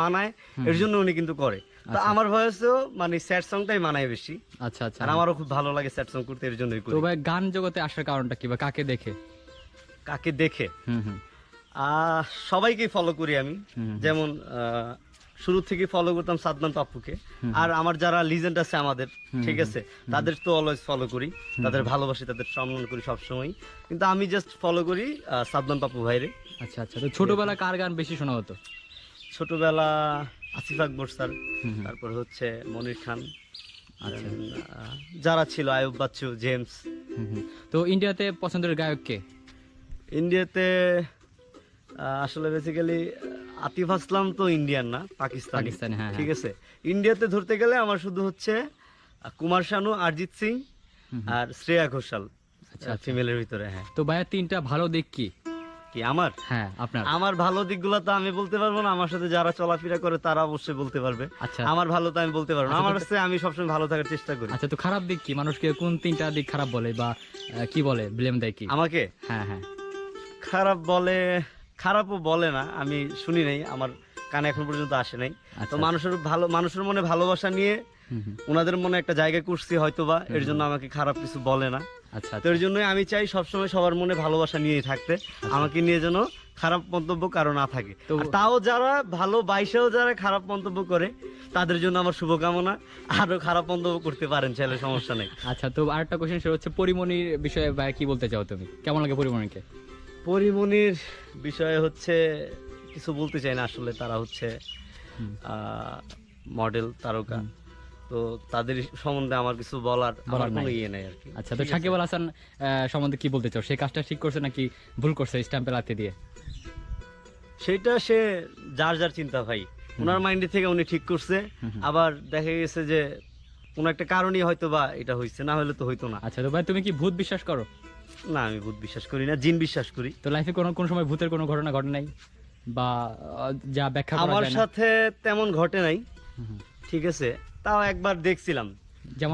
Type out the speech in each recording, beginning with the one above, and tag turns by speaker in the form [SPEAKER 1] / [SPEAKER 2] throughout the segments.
[SPEAKER 1] মানায় এর জন্য উনি কিন্তু করে। তো আমার ভয়েসেও মানে স্যাড সংটাই মানায় বেশি।
[SPEAKER 2] আচ্ছা আচ্ছা।
[SPEAKER 1] আর আমারও খুব ভালো লাগে স্যাড সং করতে এর জন্যই
[SPEAKER 2] তো ভাই গান জগতে আসার কারণটা কি বা কাকে দেখে?
[SPEAKER 1] কাকে দেখে?
[SPEAKER 2] হুম হুম।
[SPEAKER 1] আহ, সবাইকেই ফলো করি আমি। যেমন শুরু থেকে ফলো করতাম সাদমান পাপ্পুকে। আর আমার যারা লিজেন্ড আছে আমাদের ঠিক আছে? তাদের তো অলওয়েজ ফলো করি। তাদের ভালোবাসি তাদের সম্মান করি সবসময় কিন্তু আমি জাস্ট ফলো করি সাদমান পাপ্পু ভাইরে।
[SPEAKER 2] আচ্ছা আচ্ছা। তো ছোটবেলা কার গান বেশি শোনা হতো?
[SPEAKER 1] ছোটবেলা আসিফ আকবর স্যার তারপর হচ্ছে মনির খান
[SPEAKER 2] আচ্ছা।
[SPEAKER 1] যারা ছিল আয়ুব বাচ্চু জেমস।
[SPEAKER 2] তো ইন্ডিয়াতে পছন্দের গায়ক কে?
[SPEAKER 1] ইন্ডিয়াতে আসলে বেসিক্যালি আতিফ আসলাম তো ইন্ডিয়ান না পাকিস্তানি।
[SPEAKER 2] পাকিস্তানি, হ্যাঁ,
[SPEAKER 1] ঠিক আছে? ইন্ডিয়াতে ধরতে গেলে আমার শুধু হচ্ছে কুমার শানু অরিজিৎ সিং আর শ্রেয়া ঘোষাল
[SPEAKER 2] আচ্ছা,
[SPEAKER 1] ফিমেলের ভিতরে হ্যাঁ।
[SPEAKER 2] তো ভাইয়া তিনটা ভালো দিক কি?
[SPEAKER 1] কি আমার?
[SPEAKER 2] হ্যাঁ আপনার।
[SPEAKER 1] আমার ভালো দিকগুলো তো আমি বলতে পারব না আমার সাথে যারা চলাফেরা করে তারা অবশ্যই বলতে পারবে।
[SPEAKER 2] আচ্ছা।
[SPEAKER 1] আমার ভালো তো আমি বলতে পারব না আমার কাছে আমি সবসময় ভালো থাকার চেষ্টা করি।
[SPEAKER 2] আচ্ছা তো খারাপ দিক কি? মানুষকে কোন তিনটা দিক খারাপ বলে বা কি বলে ব্লেম দেয় কি?
[SPEAKER 1] আমাকে?
[SPEAKER 2] হ্যাঁ হ্যাঁ।
[SPEAKER 1] খারাপ বলে খারাপও বলে না আমি শুনি নাই আমার কানে এখন পর্যন্ত আসে নাই। তো
[SPEAKER 2] আচ্ছা।
[SPEAKER 1] মানুষের ভালো মানুষের মনে ভালোবাসা নিয়ে। ওনাদের মনে একটা জায়গা করছি হয়তোবা এর জন্য আমাকে খারাপ কিছু বলে না।
[SPEAKER 2] আচ্ছা
[SPEAKER 1] তো এর জন্যই আমি চাই সবসময় সবার মনে ভালোবাসা নিয়েই থাকতে আমাকে নিয়ে যেন খারাপ মন্তব্য কারও না থাকে। তাও যারা ভালো বাইশেও যারা খারাপ মন্তব্য করে তাদের জন্য আমার শুভকামনা। আরও খারাপ মন্তব্য করতে পারেন চাইলে সমস্যা নেই।
[SPEAKER 2] আচ্ছা তো আরেকটা কোশ্চেন সেটা হচ্ছে পরিমণির বিষয়ে ভাই কি বলতে চাও তুমি? কেমন লাগে পরিমণিকে?
[SPEAKER 1] পরিমণির বিষয়ে হচ্ছে কিছু বলতে চাই না আসলে তারা হচ্ছে মডেল তারকা। তো তাদের সম্বন্ধে আমার কিছু বলার আমার কোনো ইয়ে নেই আর কি।
[SPEAKER 2] আচ্ছা তো সাকিব আল হাসান সম্বন্ধে কি বলতে চাও? সে কাজটা ঠিক করছে নাকি ভুল করছে স্ট্যাম্পে লাতে দিয়ে?
[SPEAKER 1] সেটা সে যার যার চিন্তা ভাই। ওনার মাইন্ডে থেকে উনি ঠিক করছে। আবার দেখা গেছে যে কোনো একটা কারণেই হয়তো বা এটা হয়েছে না হলে তো হইতো না।
[SPEAKER 2] আচ্ছা তো ভাই তুমি কি ভূত বিশ্বাস করো?
[SPEAKER 1] না আমি ভূত বিশ্বাস করি না জিন বিশ্বাস করি।
[SPEAKER 2] তো লাইফে কোনো কোন সময় ভূতের কোনো ঘটনা ঘটে নাই? বা যা ব্যাখ্যা
[SPEAKER 1] আমার সাথে তেমন ঘটে নাই। ঠিক আছে? তাও একবার দেখছিলাম।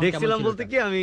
[SPEAKER 1] দেখছিলাম বলতে কি আমি